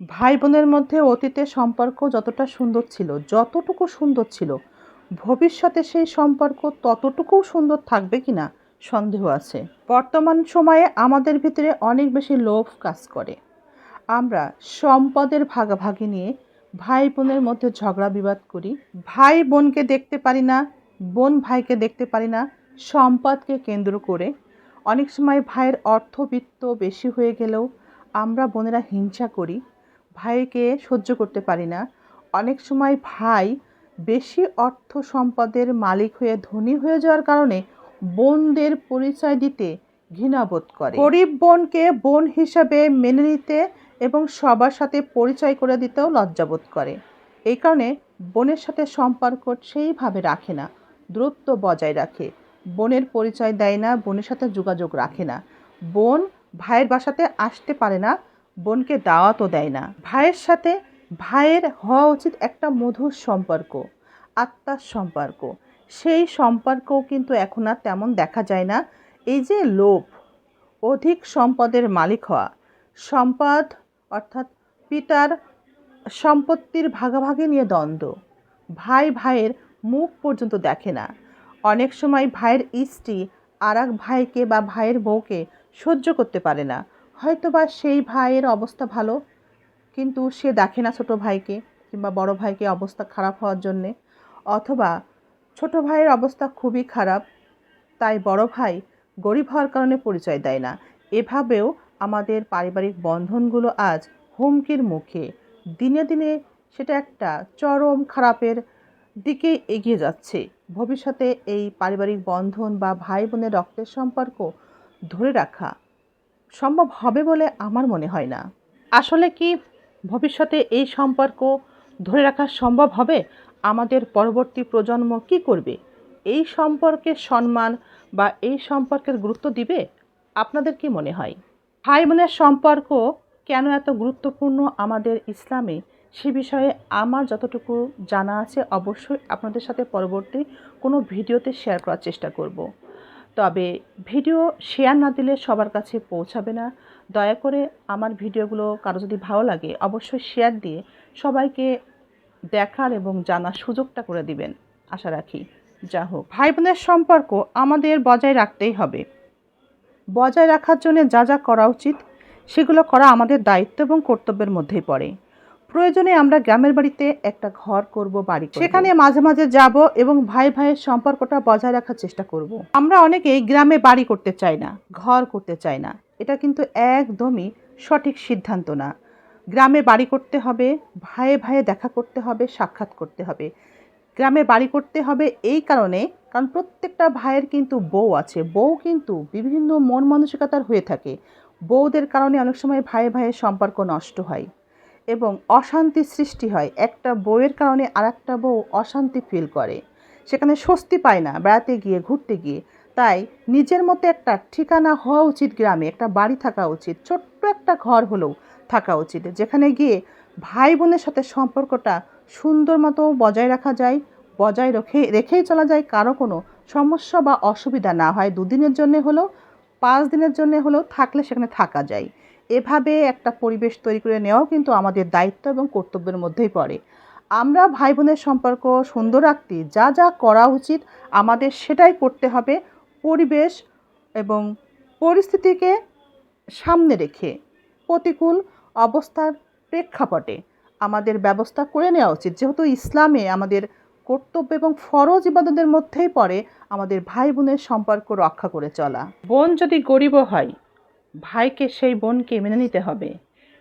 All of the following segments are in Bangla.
ভাই বোনের মধ্যে অতীতের সম্পর্ক যতটা সুন্দর ছিল, যতটুকু সুন্দর ছিল, ভবিষ্যতে সেই সম্পর্ক ততটুকুও সুন্দর থাকবে কিনা সন্দেহ আছে। বর্তমান সময়ে আমাদের ভিতরে অনেক বেশি লোভ কাজ করে। আমরা সম্পদের ভাগাভাগি নিয়ে ভাই বোনের মধ্যে ঝগড়া বিবাদ করি। ভাই বোনকে দেখতে পারি না, বোন ভাইকে দেখতে পারি না, সম্পদকে কেন্দ্র করে। অনেক সময় ভাইয়ের অর্থবিত্ত বেশি হয়ে গেলেও আমরা বোনেরা হিংসা করি। ভাইকে সহ্য করতে পারি না। অনেক সময় ভাই বেশি অর্থ সম্পদের মালিক হয়ে ধনী হয়ে যাওয়ার কারণে বোনদের পরিচয় দিতে ঘৃণাবোধ করে। গরিব বোনকে বোন হিসাবে মেনে নিতে এবং সবার সাথে পরিচয় করে দিতেও লজ্জাবোধ করে। এই কারণে বোনের সাথে সম্পর্ক সেইভাবে রাখে না, দূরত্ব বজায় রাখে। বোনের পরিচয় দেয় না, বোনের সাথে যোগাযোগ রাখে না। বোন ভাইয়ের বাসাতে আসতে পারে না বোনকে দাওয়াতও দেয় না। ভাইয়ের সাথে ভাইয়ের হওয়া উচিত একটা মধুর সম্পর্ক, আত্মার সম্পর্ক। সেই সম্পর্কও কিন্তু এখন আর তেমন দেখা যায় না। এই যে লোভ, অধিক সম্পদের মালিক হওয়া, সম্পদ অর্থাৎ পিতার সম্পত্তির ভাগাভাগি নিয়ে দ্বন্দ্ব, ভাই ভাইয়ের মুখ পর্যন্ত দেখে না। অনেক সময় ভাইয়ের স্ত্রী আর ভাইকে বা ভাইয়ের বউকে সহ্য করতে পারে না। হয়তো বা সেই ভাইয়ের অবস্থা ভালো, কিন্তু সে দেখে না ছোট ভাইকে কিংবা বড় ভাইকে অবস্থা খারাপ হওয়ার জন্যে। অথবা ছোট ভাইয়ের অবস্থা খুবই খারাপ, তাই বড় ভাই গরিব হওয়ার কারণে পরিচয় দেয় না। এভাবেও আমাদের পারিবারিক বন্ধনগুলো আজ হুমকির মুখে। দিনে দিনে সেটা একটা চরম খারাপের দিকে এগিয়ে যাচ্ছে। ভবিষ্যতে এই পারিবারিক বন্ধন বা ভাই বোনের রক্তের সম্পর্ক ধরে রাখা সম্ভব হবে বলে আমার মনে হয় না। আসলে কি ভবিষ্যতে এই সম্পর্ক ধরে রাখা সম্ভব হবে? আমাদের পরবর্তী প্রজন্ম কি করবে? এই সম্পর্কের সম্মান বা এই সম্পর্কের গুরুত্ব দিবে? আপনাদের কি মনে হয়? ভাই বোনের সম্পর্ক কেন এত গুরুত্বপূর্ণ আমাদের ইসলামে? সে বিষয়ে আমার যতটুকু জানা আছে অবশ্যই আপনাদের সাথে পরবর্তী কোনো ভিডিওতে শেয়ার করার চেষ্টা করব। তবে ভিডিও শেয়ার না দিলে সবার কাছে পৌঁছাবে না। দয়া করে আমার ভিডিওগুলো কারও যদি ভালো লাগে, অবশ্যই শেয়ার দিয়ে সবাইকে দেখার এবং জানার সুযোগটা করে দিবেন। আশা রাখি। যা হোক। ভাই বোনের সম্পর্ক আমাদের বজায় রাখতেই হবে। বজায় রাখার জন্য যা যা করা উচিত, সেগুলো করা আমাদের দায়িত্ব এবং কর্তব্যের মধ্যেই পড়ে। প্রয়োজনে আমরা গ্রামের বাড়িতে একটা ঘর করব, বাড়ি সেখানে মাঝে মাঝে যাব এবং ভাই ভাইয়ের সম্পর্কটা বজায় রাখার চেষ্টা করব। আমরা অনেকেই গ্রামে বাড়ি করতে চাই না, ঘর করতে চাই না। এটা কিন্তু একদমই সঠিক সিদ্ধান্ত না। গ্রামে বাড়ি করতে হবে, ভাইয়ে ভাইয়ে দেখা করতে হবে, সাক্ষাৎ করতে হবে। গ্রামে বাড়ি করতে হবে এই কারণে, কারণ প্রত্যেকটা ভাইয়ের কিন্তু বউ আছে। বউ কিন্তু বিভিন্ন মন মানসিকতার হয়ে থাকে। বউদের কারণে অনেক সময় ভাইয়ে ভাইয়ের সম্পর্ক নষ্ট হয়। এবং অশান্তি সৃষ্টি হয়। একটা বউয়ের কারণে আর একটা বউ অশান্তি ফিল করে। সেখানে স্বস্তি পায় না, বেড়াতে গিয়ে, ঘুরতে গিয়ে। তাই নিজের মতো একটা ঠিকানা হওয়া উচিত গ্রামে, একটা বাড়ি থাকা উচিত, ছোট্ট একটা ঘর হলেও থাকা উচিত। যেখানে গিয়ে ভাই বোনের সাথে সম্পর্কটা সুন্দর মতো বজায় রাখা যায়, বজায় রেখে, রেখেই চলা যায়। কারও কোনো সমস্যা বা অসুবিধা না হয়। দুদিনের জন্য হলেও, পাঁচ দিনের জন্য হলেও থাকলে সেখানে থাকা যায়। এভাবে একটা পরিবেশ তৈরি করে নেওয়াও কিন্তু আমাদের দায়িত্ব এবং কর্তব্যের মধ্যেই পড়ে। আমরা ভাই বোনের সম্পর্ক সুন্দর রাখতে যা যা করা উচিত আমাদের সেটাই করতে হবে পরিবেশ এবং পরিস্থিতিকে সামনে রেখে। প্রতিকূল অবস্থার প্রেক্ষাপটে আমাদের ব্যবস্থা করে নেওয়া উচিত। যেহেতু ইসলামে আমাদের কর্তব্য এবং ফরজ ইবাদতের মধ্যেই পড়ে আমাদের ভাই বোনের সম্পর্ক রক্ষা করে চলা। বোন যদি গরিবও হয় ভাইকে সেই বোনকে মেনে নিতে হবে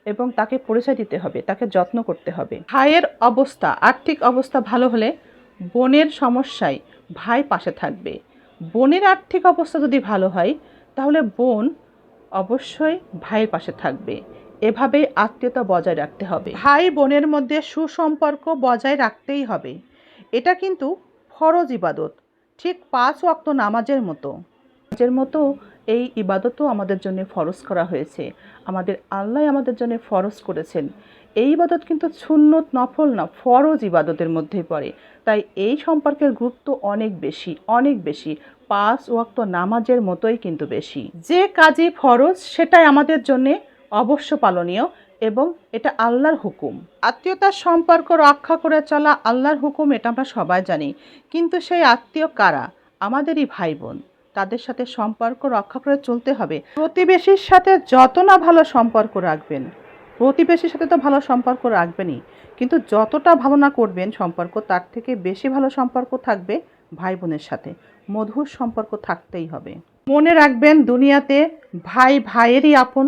এবং তাকে পরিচয় দিতে হবে, তাকে যত্ন করতে হবে। ভাইয়ের অবস্থা, আর্থিক অবস্থা ভালো হলে বোনের সমস্যায় ভাই পাশে থাকবে। বোনের আর্থিক অবস্থা যদি ভালো হয়, তাহলে বোন অবশ্যই ভাইয়ের পাশে থাকবে। এভাবেই আত্মীয়তা বজায় রাখতে হবে। ভাই বোনের মধ্যে সুসম্পর্ক বজায় রাখতেই হবে। এটা কিন্তু ফরজ ইবাদত। ঠিক পাঁচ ওয়াক্ত নামাজের মতো। নামাজের মতো এই ইবাদতও আমাদের জন্য ফরজ করা হয়েছে। আমাদের আল্লাহ আমাদের জন্য ফরজ করেছেন। এই ইবাদত কিন্তু সুন্নত, নফল না, ফরজ ইবাদতের মধ্যেই পড়ে। তাই এই সম্পর্কের গুরুত্ব অনেক বেশি অনেক বেশি। পাঁচ ওয়াক্ত নামাজের মতোই কিন্তু বেশি। যে কাজই ফরজ, সেটাই আমাদের জন্যে অবশ্য পালনীয় এবং এটা আল্লাহর হুকুম। আত্মীয়তার সম্পর্ক রক্ষা করে চলা আল্লাহর হুকুম, এটা আমরা সবাই জানি। কিন্তু সেই আত্মীয় কারা? আমাদেরই ভাই বোন তাদের সাথে সম্পর্ক রক্ষা করে চলতে হবে। প্রতিবেশীর সাথে যত না ভালো সম্পর্ক রাখবেন, প্রতিবেশীর সাথে তো ভালো সম্পর্ক রাখবেনই, কিন্তু যতটা ভালো না করবেন সম্পর্ক, তার থেকে বেশি ভালো সম্পর্ক থাকবে ভাই বোনের সাথে। মধুর সম্পর্ক থাকতেই হবে। মনে রাখবেন, দুনিয়াতে ভাই ভাইয়েরই আপন,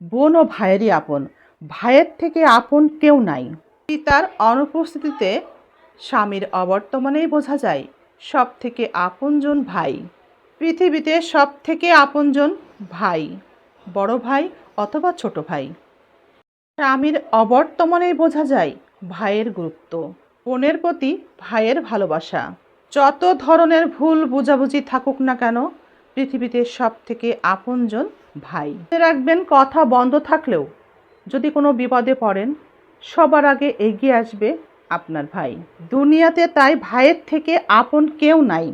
বোন ও ভাইয়েরই আপন। ভাইয়ের থেকে আপন কেউ নাই। পিতার অনুপস্থিতিতে স্বামীর অবর্তমানেই বোঝা যায় সব থেকে আপনজন ভাই। পৃথিবীতে সব থেকে আপনজন ভাই, বড় ভাই অথবা ছোট ভাই? স্বামীর অবর্তমানেই বোঝা যায় ভাইয়ের গুরুত্ব। বোনের প্রতি ভাইয়ের ভালোবাসা। যত ধরনের ভুল বোঝাবুঝি থাকুক না কেন, পৃথিবীতে সব থেকে আপনজন ভাই। রাখবেন, কথা বন্ধ থাকলেও যদি কোনো বিপদে পড়েন, সবার আগে এগিয়ে আসবে আপনার ভাই। দুনিয়াতে তাই ভাইয়ের থেকে আপন কেউ নাই।